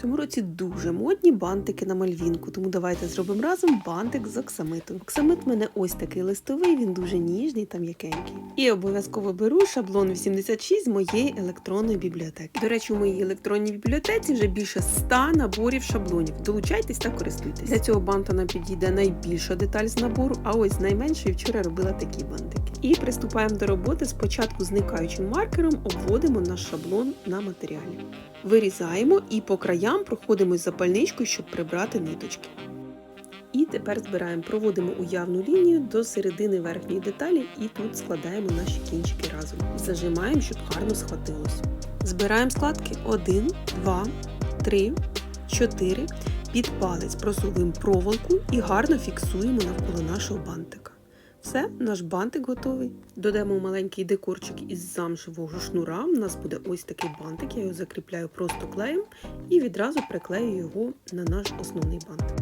Цьому році дуже модні бантики на мальвінку, тому давайте зробимо разом бантик з оксамиту. Оксамит в мене ось такий листовий, він дуже ніжний та м'якенький. І обов'язково беру шаблон 86 з моєї електронної бібліотеки. До речі, у моїй електронній бібліотеці вже більше 100 наборів шаблонів. Долучайтесь та користуйтесь. Для цього банта нам підійде найбільша деталь з набору, а ось з найменшої вчора робила такі бантики. І приступаємо до роботи. Спочатку зникаючим маркером обводимо наш шаблон на матеріалі. Вирізаємо і по краям проходимо запальничкою, щоб прибрати ниточки. І тепер збираємо, проводимо уявну лінію до середини верхньої деталі і тут складаємо наші кінчики разом. Зажимаємо, щоб гарно схватилось. Збираємо складки 1, 2, 3, 4. Під палець просовуємо проволоку і гарно фіксуємо навколо нашого бантика. Все, наш бантик готовий. Додамо маленький декорчик із замшевого шнура. У нас буде ось такий бантик. Я його закріпляю просто клеєм і відразу приклею його на наш основний бантик.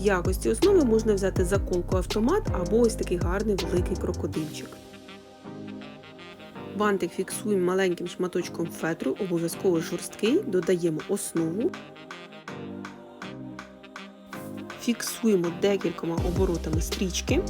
Якості основи можна взяти заколку автомат або ось такий гарний великий крокодильчик. Бантик фіксуємо маленьким шматочком фетру, обов'язково жорсткий, додаємо основу. Фіксуємо декількома оборотами стрічки.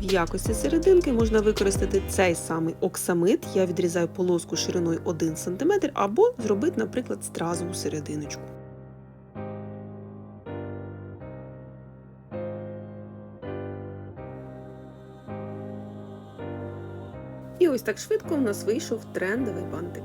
В якості серединки можна використати цей самий оксамит. Я відрізаю полоску шириною 1 см або зробити, наприклад, стразову серединочку. І ось так швидко в нас вийшов трендовий бантик.